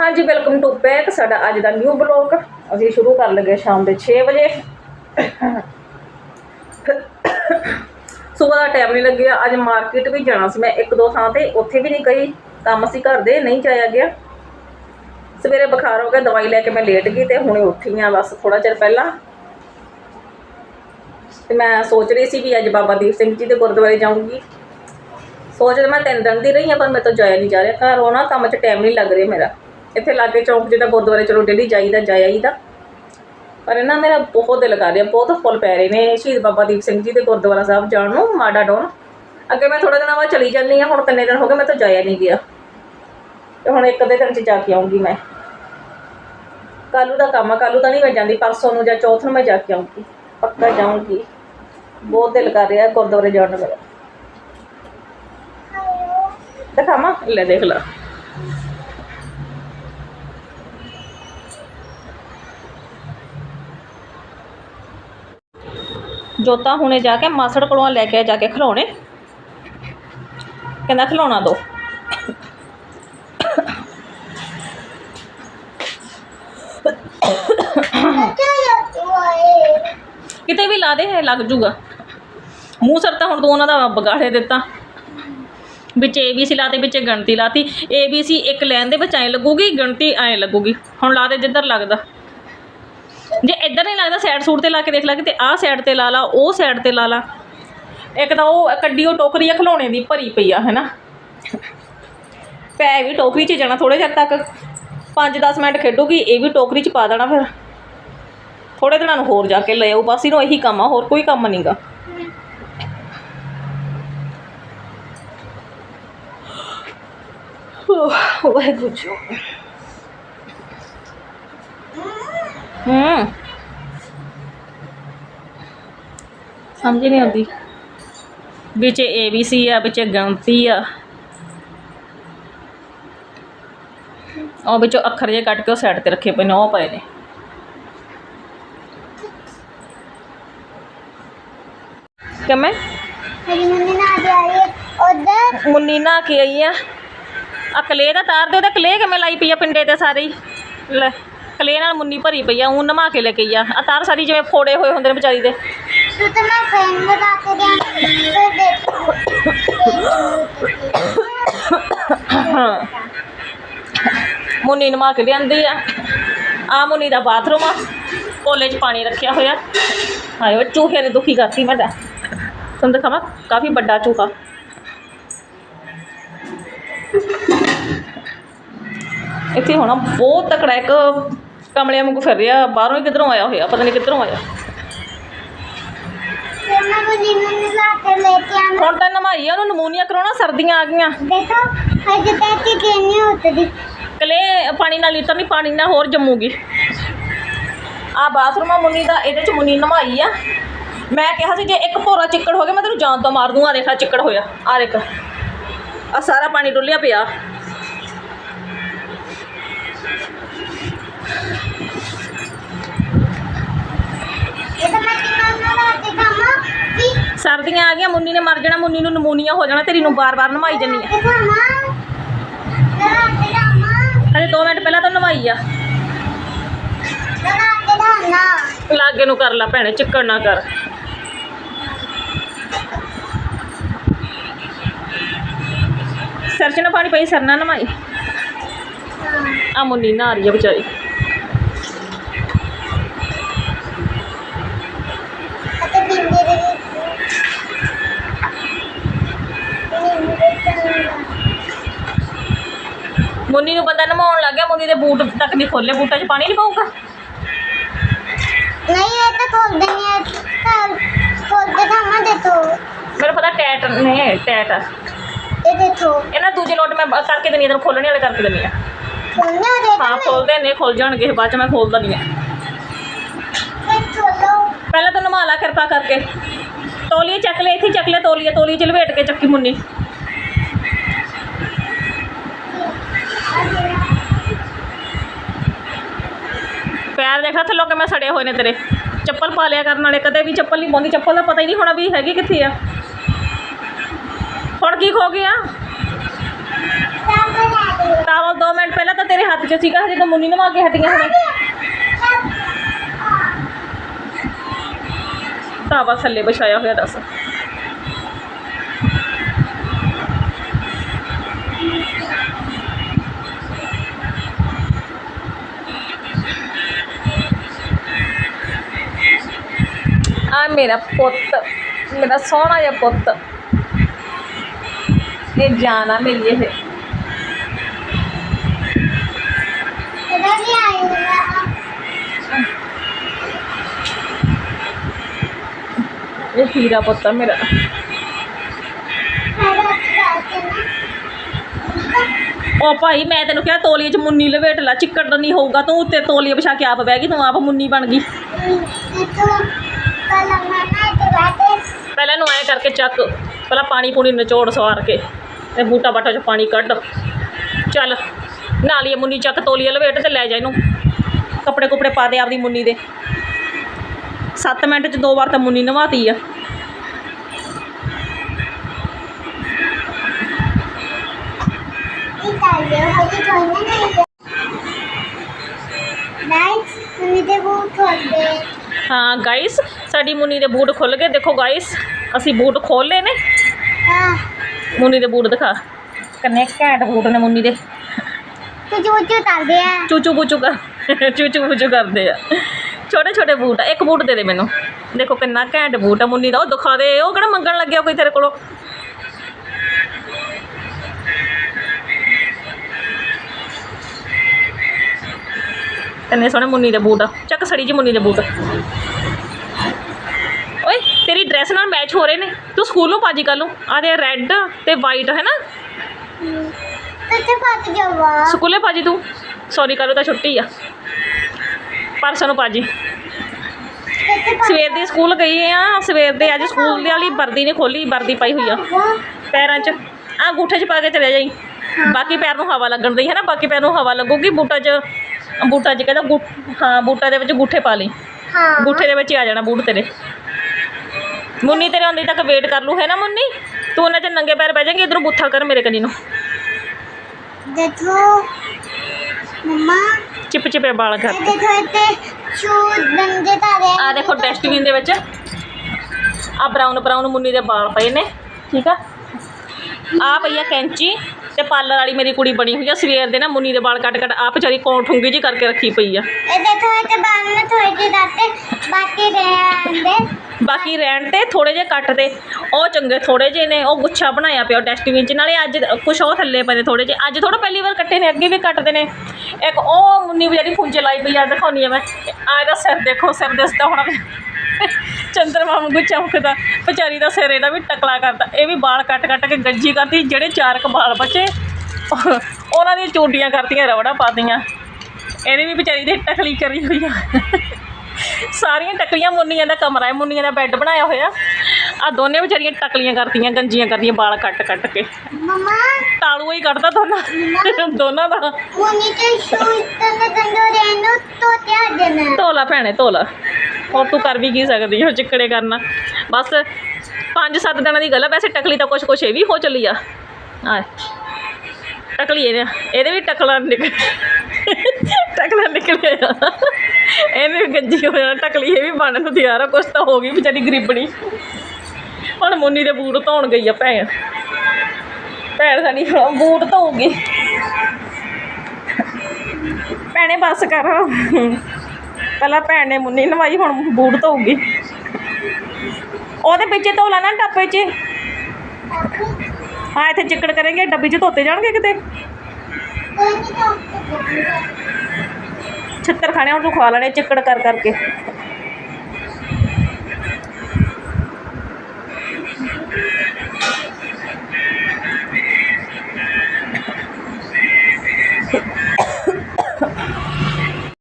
ਹਾਂਜੀ welcome to back ਸਾਡਾ ਅੱਜ ਦਾ ਨਿਊ ਬਲੌਗ ਅਸੀਂ ਸ਼ੁਰੂ ਕਰ ਲਗੇ ਸ਼ਾਮ ਦੇ 6 ਵਜੇ। ਸਵੇਰ ਦਾ ਟਾਈਮ ਨਹੀਂ ਲੱਗਿਆ, ਅੱਜ ਮਾਰਕੀਟ ਵੀ ਜਾਣਾ ਸੀ ਮੈਂ ਇੱਕ ਦੋ ਥਾਂ ਤੇ, ਉੱਥੇ ਵੀ ਨਹੀਂ ਗਈ। ਕੰਮ ਸੀ ਘਰ ਦੇ ਨਹੀਂ ਜਾਇਆ ਗਿਆ। ਸਵੇਰੇ ਬੁਖਾਰ ਹੋ ਗਿਆ, ਦਵਾਈ ਲੈ ਕੇ ਮੈਂ ਲੇਟ ਗਈ ਤੇ ਹੁਣੇ ਉੱਠੀ ਆ ਬਸ ਥੋੜਾ ਚਿਰ ਪਹਿਲਾਂ। ਤੇ ਮੈਂ ਸੋਚ ਰਹੀ ਸੀ ਵੀ ਅੱਜ ਬਾਬਾ ਦੀਪ ਸਿੰਘ ਜੀ ਦੇ ਗੁਰਦੁਆਰੇ ਜਾਊਂਗੀ। ਸੋਚਦੇ ਮੈਂ ਤਿੰਨ ਦਿਨ ਦੀ ਰਹੀ ਹਾਂ ਪਰ ਮੇਰੇ ਤੋਂ ਜਾਇਆ ਨਹੀਂ ਜਾ ਰਿਹਾ। ਘਰ ਹੋਣਾ ਕੰਮ 'ਚ ਟਾਈਮ ਨਹੀਂ ਲੱਗ ਰਿਹਾ ਮੇਰਾ। ਇੱਥੇ ਲਾਗੇ ਚੌਂਕ ਜਿਹੜਾ ਗੁਰਦੁਆਰੇ ਚਲੋ ਡੇਲੀ ਜਾਈਦਾ ਜਾਇਆ ਹੀ ਦਾ ਪਰ ਇਹਨਾਂ ਮੇਰਾ ਬਹੁਤ ਦਿਲ ਕਰ ਰਿਹਾ, ਬਹੁਤ ਫੁੱਲ ਪੈ ਰਹੇ ਨੇ ਸ਼ਹੀਦ ਬਾਬਾ ਦੀਪ ਸਿੰਘ ਜੀ ਦੇ ਗੁਰਦੁਆਰਾ ਸਾਹਿਬ ਜਾਣ ਨੂੰ ਮਾਡਾ ਡੋਨ। ਅੱਗੇ ਮੈਂ ਥੋੜੇ ਦਿਨਾਂ ਬਾਅਦ ਚਲੀ ਜਾਂਦੀ ਹਾਂ, ਹੁਣ ਕਿੰਨੇ ਦਿਨ ਹੋ ਗਏ ਮੈਂ ਤਾਂ ਜਾਇਆ ਨਹੀਂ ਗਿਆ। ਤੇ ਹੁਣ ਇੱਕ ਅੱਧੇ ਦਿਨ 'ਚ ਜਾ ਕੇ ਆਉਂਗੀ ਮੈਂ। ਕੱਲੂ ਦਾ ਕੰਮ ਆ ਕੱਲੂ ਤਾਂ ਨਹੀਂ ਮੈਂ ਜਾਂਦੀ, ਪਰਸੋਂ ਨੂੰ ਜਾਂ ਚੌਥ ਨੂੰ ਮੈਂ ਜਾ ਕੇ ਆਉਂਗੀ, ਪੱਕਾ ਜਾਊਂਗੀ। ਬਹੁਤ ਦਿਲ ਕਰ ਰਿਹਾ ਗੁਰਦੁਆਰੇ ਜਾਣ ਨੂੰ ਮੇਰਾ। ਦਿਖਾਵਾਂ? ਲੈ ਦੇਖ ਲਾ। ਜੋਤਾ ਹੁਣੇ ਜਾ ਕੇ ਮਾਸੜ ਕੋਲੋਂ ਲੈ ਕੇ ਜਾ ਕੇ ਖਿਲਾਉਣੇ। ਕਹਿੰਦਾ ਖਿਲਾਉਣਾ ਦੋ। ਕਿਤੇ ਵੀ ਲਾ ਦੇ ਹੈ ਲੱਗ ਜੂਗਾ। ਮੂੰਹ ਸਰ ਤਾਂ ਹੁਣ ਤੂੰ ਉਹਨਾਂ ਦਾ ਵਿਗਾੜੇ ਦਿੱਤਾ। ਵਿੱਚ ਏ ਬੀ ਸੀ ਲਾਤੇ, ਵਿੱਚ ਗਣਤੀ ਲਾਤੀ। ਏ ਬੀ ਸੀ ਇੱਕ ਲਾਈਨ ਦੇ ਵਿੱਚ ਐਂ ਲੱਗੂਗੀ, ਗਣਤੀ ਐਂ ਲੱਗੂਗੀ। ਹੁਣ ਲਾ ਦੇ ਜਿੱਧਰ ਲੱਗਦਾ। ਜੇ ਇੱਧਰ ਨਹੀਂ ਲੱਗਦਾ ਸਾਈਡ ਸੂਟ ਤੇ ਲਾ ਕੇ ਦੇਖ ਲਾ ਕਿਤੇ ਆਹ ਸਾਈਡ ਤੇ ਲਾ ਲਾ, ਉਹ ਸਾਈਡ ਤੇ ਲਾ ਲਾ। ਇੱਕ ਤਾਂ ਉਹ ਕੱਡੀ ਉਹ ਟੋਕਰੀ ਆ ਖਿਲੌਣੇ ਦੀ ਭਰੀ ਪਈ ਆ, ਹੈਨਾ? ਪੈ ਵੀ ਟੋਕਰੀ 'ਚ ਜਾਣਾ ਥੋੜੇ ਚਿਰ ਤੱਕ। 5-10 ਮਿੰਟ ਖੇਡੂਗੀ, ਇਹ ਵੀ ਟੋਕਰੀ 'ਚ ਪਾ ਦੇਣਾ ਫਿਰ। ਥੋੜੇ ਦਿਨਾਂ ਨੂੰ ਹੋਰ ਜਾ ਕੇ ਲੈ ਆਉ ਬਸ ਇਹਨੂੰ ਇਹੀ ਕੰਮ ਆ, ਹੋਰ ਕੋਈ ਕੰਮ ਨਹੀਂਗਾ ਵਾਹਿਗੁਰੂ ਜੀ। ਹੂੰ। ਸਮਝ ਨਹੀਂ ਆਉਂਦੀ। ਵਿੱਚ ਏ ਬੀ ਸੀ ਆ ਵਿੱਚ ਗਿਣਤੀ ਆ। ਉਹ ਵਿੱਚੋਂ ਅੱਖਰ ਜੇ ਕੱਟ ਕੇ ਉਹ ਸਾਈਡ ਤੇ ਰੱਖੇ ਪਏ ਨੇ ਉਹ ਪਏ ਨੇ। ਕਿਵੇਂ? ਮੇਰੀ ਮੰਮੀ ਨਾ ਆ ਰਹੀ ਹੈ ਉਧਰ। ਮੁੰਨੀ ਨਾ ਕੇ ਆਈ ਆ। ਆ ਕਲੇ ਦਾ ਤਾਰ ਦੇ ਉਹਦਾ ਕਲੇ ਕਿਵੇਂ ਲਾਈ ਪਈ ਆ ਪਿੰਡੇ ਤੇ ਸਾਰੀ? ਲੈ। ਕਲੇ ਨਾਲ ਮੁੰਨੀ ਭਰੀ ਪਈ ਆ ਉਹ ਨਮਾ ਕੇ ਲੈ ਕੇ ਆ। ਆ ਤਾਰ ਸਾਰੀ ਜਿਵੇਂ ਫੋੜੇ ਹੋਏ ਹੁੰਦੇ ਨੇ ਵਿਚਾਰੀ ਦੇ। ਤੂੰ ਤਾਂ ਮੈਂ ਫੈਨ ਲਗਾ ਕੇ ਦਿਆਂ ਫਿਰ ਦੇਖ ਹਾਂ ਮੁੰਨੀ ਨਮਾ ਕੇ ਲਿਆਂਦੀ ਆ। ਆ ਮੁੰਨੀ ਦਾ ਬਾਥਰੂਮ ਆ ਕੋਲੇ 'ਚ ਪਾਣੀ ਰੱਖਿਆ ਹੋਇਆ। ਹਾਏ ਚੂਹੇ ਨੇ ਦੁਖੀ ਕਰਤੀ ਮੈਂ ਤਾਂ। ਤੁਹਾਨੂੰ ਦਿਖਾਵਾਂ ਕਾਫੀ ਵੱਡਾ ਚੂਹਾ। ਇੱਥੇ ਹੋਣਾ ਬਹੁਤ ਤਕੜਾ ਇੱਕ ਕਮਲਿਆਂ ਵਾਂਗੂ ਫਿਰ ਰਿਹਾ ਬਾਹਰੋਂ ਹੀ ਕਿੱਧਰੋਂ ਆਇਆ ਹੋਇਆ ਪਤਾ ਨਹੀਂ ਕਿੱਧਰੋਂ ਆਇਆ। ਕੇ ਲੈ ਕੇ ਆਣਾ ਹੁਣ ਤਾਂ ਨਮਾਈ ਆ ਉਹਨੂੰ ਨਮੂਨੀਆ ਕਰਾਉਣਾ ਸਰਦੀਆਂ ਆ ਗਈਆਂ। ਦੇਖੋ ਹਜੇ ਤੱਕ ਕਿ ਨਹੀਂ ਉਤਰੀ ਕਲੇ ਪਾਣੀ ਨਾਲ ਲੀਟਰ ਨਹੀਂ ਪਾਣੀ ਨਾਲ ਹੋਰ ਜੰਮੂਗੀ। ਆ ਬਾਥਰੂਮ ਆ ਮੁੰਨੀ ਦਾ ਇਹਦੇ ਚ ਮੁੰਨੀ ਨਮਾਈ ਆ। ਮੈਂ ਕਿਹਾ ਸੀ ਜੇ ਇੱਕ ਭੋਰਾ ਚਿੱਕੜ ਹੋ ਗਿਆ ਮੈਂ ਤੈਨੂੰ ਜਾਨ ਤੋਂ ਮਾਰ ਦੂੰ ਆ ਦੇਖ ਆ ਚਿੱਕੜ ਹੋਇਆ। ਆ ਦੇਖ। ਆ ਸਾਰਾ ਪਾਣੀ ਡੁੱਲਿਆ ਪਿਆ ਇਹ ਤਾਂ ਮੈਂ ਕਿੰਨਾ ਨਾ ਰਾਤੇ ਖਾਮਾ ਵੀ ਸਰਦੀਆਂ ਆ ਗਈਆਂ, ਮੁੰਨੀ ਨੇ ਮਰ ਜਾਣਾ, ਮੁੰਨੀ ਨੂੰ ਨਮੂਨੀਆ ਹੋ ਜਾਣਾ, ਤੇਰੀ ਨੂੰ ਬਾਰ-ਬਾਰ ਨਮਾਈ ਜੰਨੀ ਆ। ਹਲੇ 2 ਮਿੰਟ ਪਹਿਲਾਂ ਤਾਂ ਨਵਾਈ ਆ। ਲਾਗੇ ਨੂੰ ਕਰ ਲੈ ਭੈਣੇ, ਚਿੱਕੜ ਨਾ ਕਰ। ਸਿਰ ਨਾ ਪਾਣੀ ਪਈ ਸਰਨਾ ਨਮਾਈ ਆ ਮੁੰਨੀ ਨਾ ਆ ਰਹੀ ਆ ਵਿਚਾਰੀ। ਮੁੰਨੀ ਨੂੰ ਬੰਦਾ ਨਮਾਉਣ ਲੱਗ ਗਿਆ ਮੁੰਨੀ ਦੇ ਬੂਟ ਤੱਕ ਨਹੀਂ ਖੋਲੇ ਬੂਟਾਂ 'ਚ ਪਾਣੀ ਨਹੀਂ ਪਾਊਗਾ? ਨਹੀਂ ਇਹ ਤਾਂ ਖੋਲ ਦੇਣੀ ਹੈ ਤਾਂ ਖੋਲ ਕੇ ਖਾਮਾ ਦੇ ਤੋ ਮੈਨੂੰ ਪਤਾ ਟੈਟ ਨੇ ਟੈਟ ਆ। ਇਹ ਦੇਖੋ। ਇਹਨਾਂ ਦੂਜੇ ਲੋਟ ਮੈਂ ਬ- ਕਰਕੇ ਦੇਣੀ ਇਧਰ ਖੋਲਣੇ ਵਾਲੇ ਕਰਕੇ ਦੇਣੀ ਆ। ਖੋਲਣਾ ਦੇ ਹਾਂ ਖੋਲਦੇ ਨੇ ਖੁੱਲ ਜਾਣਗੇ ਬਾਅਦ 'ਚ ਮੈਂ ਖੋਲ ਦਿੰਦੀ ਆ। ਖੋਲੋ ਪਹਿਲਾਂ ਤਾਂ ਨਮਾ ਲਾ ਕਿਰਪਾ ਕਰਕੇ। ਤੋਲੀਏ ਚੱਕ ਲੈ ਇੱਥੇ ਹੀ ਚੱਕ ਲੈ ਤੋਲੀਏ ਤੋਲੀਏ 'ਚ ਲਵੇਟ ਕੇ ਚੱਕੀ ਮੁੰਨੀ। ਪੈਰ ਦੇਖ ਥੱਲੋਂ ਕਿਵੇਂ ਸੜੇ ਹੋਏ ਨੇ ਤੇਰੇ। ਚੱਪਲ ਪਾ ਲਿਆ ਕਰਨ ਵਾਲੇ, ਕਦੇ ਵੀ ਚੱਪਲ ਨਹੀਂ ਪਾਉਂਦੀ। ਚੱਪਲ ਦਾ ਪਤਾ ਹੀ ਨਹੀਂ ਹੋਣਾ ਵੀ ਹੈਗੀ ਕਿੱਥੇ ਆ। ਹੁਣ ਕੀ ਖੋ ਗਿਆ ਤਾਂ ਬਣਾ ਦੇ ਟਾਵਲ 2 ਮਿੰਟ ਪਹਿਲਾਂ ਤਾਂ ਤੇਰੇ ਹੱਥ ਹੱਥ 'ਚ ਸੀਗਾ, ਹਜੇ ਤਾਂ ਮੁੰਨੀ ਨਵਾ ਕੇ ਹਟੀਆਂ ਹੁਣੇ। ਤਾਵਾ ਥੱਲੇ ਵਿਛਾਇਆ ਹੋਇਆ ਦੱਸ। ਆ ਮੇਰਾ ਪੁੱਤ ਮੇਰਾ ਸੋਹਣਾ ਜਿਹਾ ਪੁੱਤ ਇਹ ਜਾਨਾ ਮੇਰੀ ਇਹ ਇਹਦਾ ਵੀ ਆਏਗਾ ਇਹ ਹੀਰਾ ਪੁੱਤ ਆ ਮੇਰਾ ਹੈਗਾ ਕਿ ਨਾ ਉਹ ਭਾਈ ਮੈਂ ਤੈਨੂੰ ਕਿਹਾ ਤੋਲੀਏ 'ਚ ਮੁੰਨੀ ਲਵੇਟ ਲਾ ਚਿੱਕੜ ਨਹੀਂ ਹੋਊਗਾ ਤੂੰ ਉੱਤੇ ਤੋਲੀਏ ਵਿਛਾ ਕੇ ਆਪ ਪਹਿਲਾਂ ਇਹਨੂੰ ਐਂ ਕਰਕੇ ਚੱਕ। ਪਹਿਲਾਂ ਪਾਣੀ ਪੂਣੀ ਨਿਚੋੜ ਸਵਾਰ ਕੇ ਤੇ ਬੂਟਾ ਬਾਟਾ 'ਚ ਪਾਣੀ ਕੱਢ। ਚੱਲ ਨਾਲ ਹੀ ਇਹ ਮੁੰਨੀ ਚੱਕ ਤੋਲੀਏ ਲਵੇਟ ਤੇ ਲੈ ਜਾ ਇਹਨੂੰ। ਕੱਪੜੇ ਕੁਪੜੇ ਪਾ ਦੇ ਆਪਦੀ ਮੁੰਨੀ ਦੇ। 7 ਮਿੰਟ 'ਚ ਦੋ ਵਾਰ ਤਾਂ ਮੁੰਨੀ ਨਵਾਤੀ ਆ। ਤਾਲੇ ਹਾਂ ਗਾਇਸ ਸਾਡੀ ਮੁੰਨੀ ਦੇ ਬੂਟ ਖੁੱਲ ਗਏ। ਦੇਖੋ ਗਾਇਸ ਅਸੀਂ ਬੂਟ ਖੋਲ ਲਏ ਨੇ। ਹਾਂ ਮੁੰਨੀ ਦੇ ਬੂਟ ਦਿਖਾ। ਕੰਨੇ ਘੈਂਟ ਬੂਟ ਨੇ ਮੁੰਨੀ ਦੇ। ਕੁਝ ਉੱਚੇ ਤਾਲਦੇ ਆ। ਚੂਚੂ ਬੂਚੂ ਕਰ ਚੂਚੂ ਬੂਚੂ ਕਰਦੇ ਆ। ਛੋਟੇ ਛੋਟੇ ਬੂਟ ਆ। ਇੱਕ ਬੂਟ ਦੇ ਦੇ ਮੈਨੂੰ। ਦੇਖੋ ਕਿੰਨਾ ਘੈਂਟ ਬੂਟ ਆ ਮੁੰਨੀ ਦਾ। ਉਹ ਦਿਖਾ ਦੇ। ਉਹ ਕਿਹੜਾ ਮੰਗਣ ਲੱਗਿਆ ਕੋਈ ਤੇਰੇ ਕੋਲੋਂ? ਕਿੰਨੇ ਸੋਹਣੇ ਮੁੰਨੀ ਦੇ ਬੂਟ ਆ। ਚੱਕ ਸੜੀ ਜੀ ਮੁੰਨੀ ਦੇ ਬੂਟ। ਡਰੈਸ ਨਾਲ ਮੈਚ ਹੋ ਰਹੇ ਨੇ। ਤੂੰ ਸਕੂਲੋਂ ਪਾਜੀ ਕੱਲ ਨੂੰ ਆ ਦੇ ਰੈੱਡ ਤੇ ਵਾਈਟ ਹੈ ਨਾ? ਕਿੱਥੇ ਫਸ ਜਾਵਾ ਸਕੂਲੇ ਪਾਜੀ ਤੂੰ? ਸੌਰੀ ਕੱਲ੍ਹ ਤਾਂ ਛੁੱਟੀ ਆ। ਪਰਸੋਂ ਨੂੰ ਪਾਜੀ ਸਵੇਰ ਦੀ ਸਕੂਲ ਗਈ ਆ ਸਵੇਰ ਦੇ ਅੱਜ ਸਕੂਲ ਦੀ ਵਾਲੀ ਵਰਦੀ ਨੇ ਖੋਲੀ ਵਰਦੀ ਪਾਈ ਹੋਈ ਆ। ਪੈਰਾਂ 'ਚ। ਆ ਗੂਠੇ 'ਚ ਪਾ ਕੇ ਚਲੇ ਜਾਈ। ਬਾਕੀ ਪੈਰ ਨੂੰ ਹਵਾ ਲੱਗਣ ਦੀ ਹੈ ਨਾ? ਬਾਕੀ ਪੈਰ ਨੂੰ ਹਵਾ ਲੱਗੂਗੀ ਬੂਟਾ 'ਚ ਬੂਟਾ 'ਚ ਕਹਿੰਦਾ ਹਾਂ ਬੂਟਾ ਦੇ ਵਿੱਚ ਗੂਠੇ ਪਾ ਲਈ। ਹਾਂ। ਗੂਠੇ ਦੇ ਵਿੱਚ ਹੀ ਆ ਜਾਣਾ ਬੂਟ ਤੇਰੇ। ਮੁੰਨੀ ਤੇਰੇ ਆਉਂਦੀ ਤੱਕ ਵੇਟ ਕਰ ਲੂ ਹੈ ਨਾ ਮੁੰਨੀ? ਤੂੰ ਉਹਨਾਂ 'ਚ ਨੰਗੇ ਪੈਰ ਬਹਿ ਜਾਏਂਗੀ ਇਧਰੋਂ ਬੁੱਥਾ ਕਰ ਮੇਰੇ ਕੰਨੀ ਨੂੰ। ਦੇਖੋ ਮਮਾ। ਚਿਪ ਚਿਪੇ ਵਾਲ ਕਰ। ਆ ਦੇਖੋ ਡਸਟਬਿਨ ਦੇ ਵਿੱਚ। ਆ ਬਰਾਊਨ ਬਰਾਊਨ ਮੁੰਨੀ ਦੇ ਵਾਲ ਪਏ ਨੇ ਠੀਕ ਆ? ਆ ਪਈ ਆ ਕੈਂਚੀ। ਤੇ ਪਾਰਲਰ ਵਾਲੀ ਮੇਰੀ ਕੁੜੀ ਬਣੀ ਹੋਈ ਆ ਸਵੇਰ ਦੇ ਨਾ ਮੁੰਨੀ ਦੇ ਵਾਲ ਕੱਟ ਕੱਟ ਆ ਵਿਚਾਰੀ ਕੌਣ ਠੁੰਗੀ ਜੀ ਕਰਕੇ ਰੱਖੀ ਪਈ ਆ। ਥੋੜੇ ਜਿਹੇ ਬਾਕੀ ਰਹਿੰਦੇ ਬਾਕੀ ਰਹਿਣ ਤੇ ਥੋੜੇ ਜਿਹੇ ਕੱਟ ਦੇ ਉਹ ਚੰਗੇ ਥੋੜੇ ਜਿਹੇ ਨੇ ਉਹ ਗੁੱਛਾ ਬਣਾਇਆ ਪਿਆ ਡਸਟਬਿਨ 'ਚ ਨਾਲੇ ਅੱਜ ਕੁਛ ਉਹ ਥੱਲੇ ਪਏ ਥੋੜੇ ਜਿਹੇ ਅੱਜ ਥੋੜਾ ਪਹਿਲੀ ਵਾਰ ਕੱਟੇ ਨੇ ਅੱਗੇ ਵੀ ਕੱਟਦੇ ਨੇ। ਇੱਕ ਉਹ ਮੁੰਨੀ ਵਿਚਾਰੀ ਫੁੰਜੇ ਲਾਈ ਪਈ ਆ ਦਿਖਾਉਣੀ ਆ ਮੈਂ। ਆ ਇਹਦਾ ਸਿਰ ਦੇਖੋ ਸਿਰ ਦਿਸਦਾ ਹੋਣਾ ਚੰਦਰਮਾ ਵਾਂਗੂ ਚਮਕਦਾ ਵਿਚਾਰੀ ਦਾ ਸਿਰ ਇਹਦਾ ਵੀ ਟਕਲਾ ਕਰਦਾ। ਇਹ ਵੀ ਵਾਲ ਕੱਟ ਕੱਟ ਕੇ ਗੱਜੀ ਕਰਦੀ ਜਿਹੜੇ ਚਾਰ ਕੁ ਵਾਲ ਬਚੇ ਉਹਨਾਂ ਦੀਆਂ ਚੂੰਡੀਆਂ ਕਰਤੀਆਂ ਰਵੜਾ ਪਾਤੀਆਂ ਇਹਦੀ ਵੀ ਵਿਚਾਰੀ ਦੀ ਟਕਲੀ ਕਰੀ ਹੋਈ ਆ। ਸਾਰੀਆਂ ਟਕਲੀਆਂ ਮੁੰਨੀਆਂ ਦਾ ਕਮਰਾ ਹੈ ਮੁੰਨੀਆਂ ਦਾ ਬੈੱਡ ਬਣਾਇਆ ਹੋਇਆ। ਆ ਦੋਨੇ ਵਿਚਾਰੀਆਂ ਟਕਲੀਆਂ ਕਰਤੀਆਂ ਗੰਜੀਆਂ ਕਰਦੀਆਂ ਵਾਲ ਕੱਟ ਕੱਟ ਕੇ। ਮਮਾ। ਤਾਲੂ ਹੀ ਕੱਢਦਾ ਦੋਨਾਂ ਦੋਨਾਂ ਦਾ। ਮੁਨੀ ਤੇ ਸ਼ੂ ਤੰਦ ਤੰਦੋ ਰਹਿਣੋ ਤੋਤੇ ਆ ਜਨਾ ਧੋਲਾ ਭੈਣੇ ਧੋਲਾ ਹੋਰ ਤੂੰ ਕਰ ਵੀ ਕੀ ਸਕਦੀ ਹੋ ਚਿੱਕੜੇ ਕਰਨਾ। ਬਸ ਪੰਜ ਸੱਤ ਦਿਨਾਂ ਦੀ ਗੱਲ ਆ, ਵੈਸੇ ਟਕਲੀ ਤਾਂ ਕੁਛ ਕੁਛ ਇਹ ਵੀ ਹੋ ਚੱਲੀ ਆ। ਆ ਟਕਲੀ ਇਹਨੇ ਇਹਦੇ ਵੀ ਟਕਲਾ ਨਿਕਲ ਟਕਲਾ ਨਿਕਲਿਆ ਇਹਨੇ ਵੀ ਗੰਜੀ ਹੋ ਟਕਲੀ ਇਹ ਵੀ ਬਣਨ ਨੂੰ ਤਿਆਰ ਆ, ਕੁਛ ਤਾਂ ਹੋ ਗਈ ਵਿਚਾਰੀ ਗਰੀਬਣੀ। ਹੁਣ ਮੁੰਨੀ ਦੇ ਬੂਟ ਧੋਣ ਗਈ ਆ ਭੈਣ। ਭੈਣ ਸਾਡੀ ਹੁਣ ਬੂਟ ਧੋਊਗੀ। ਭੈਣੇ ਬਸ ਕਰ। ਪਹਿਲਾਂ ਭੈਣ ਨੇ ਮੁੰਨੀ ਨਵਾਈ ਹੁਣ ਬੂਟ ਧੋਊਗੀ। ਉਹਦੇ ਪਿੱਛੇ ਧੋ ਲੈਣਾ ਟੱਪੇ 'ਚ। ਹਾਂ ਇੱਥੇ ਚਿੱਕੜ ਕਰਾਂਗੇ ਡੱਬੀ 'ਚ ਧੋਤੇ ਜਾਣਗੇ ਕਿਤੇ? ਛਿੱਤਰ ਖਾਣੇ ਹੁਣ ਤੂੰ ਖਵਾ ਲੈਣੇ ਚਿੱਕੜ ਕਰ ਕਰਕੇ।